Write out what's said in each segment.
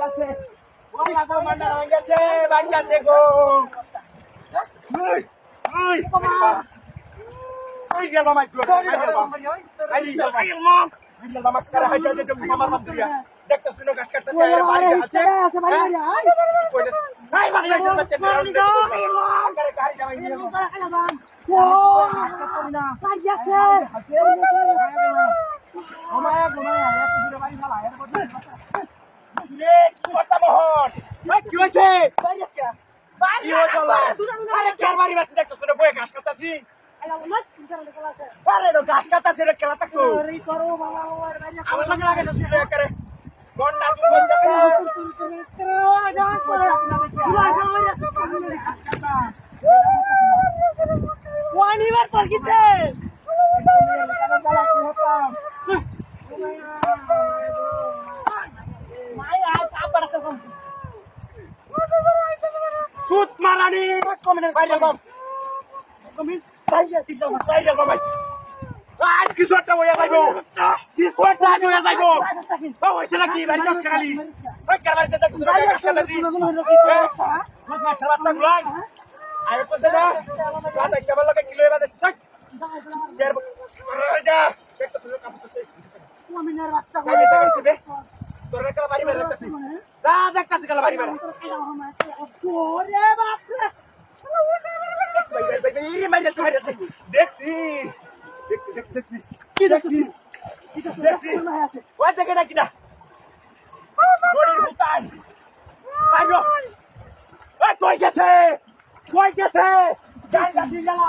গাছ হয়েছে কি হয়েছে আরে কার বাড়ি আছে দেখতে শুনে আমার করে গন্ডা ওয়ানিবার তোর কিতে মাই আজ আবার কম মারানি বাইরে কম বাইরে কম আছে আজ কিছু একটা হয়ে যাইবো? কিছু একটা আজ হয়ে যাইবো? ও হইছে নাকি? বাড়ি কাজ খালি? ওই কার বাড়িতে দেখো তোরা কাজ মাছ মাছের বাচ্চা গুলাই আয় তো দাদা দাদা কেবল লাগে কিলো এবারে কের যা দেখতে শুনে কাম করতেছে ওয়ামিনার বাচ্চা করতে তোরা বাড়ি বের দেখতেছি যা দেখতেছি কালা বাড়ি দেখছি। দেখছি দেখছি দেখছি। কি দেখছিস দেখছি। ওই দেখে না কিনা গরির হুতাই আইগো এই কই গেছে? কই গেছে? গাড়ি গাছি গেলা।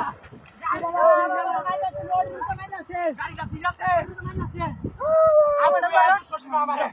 গাড়ি গাছি যাচ্ছে আমার শশী আমারে।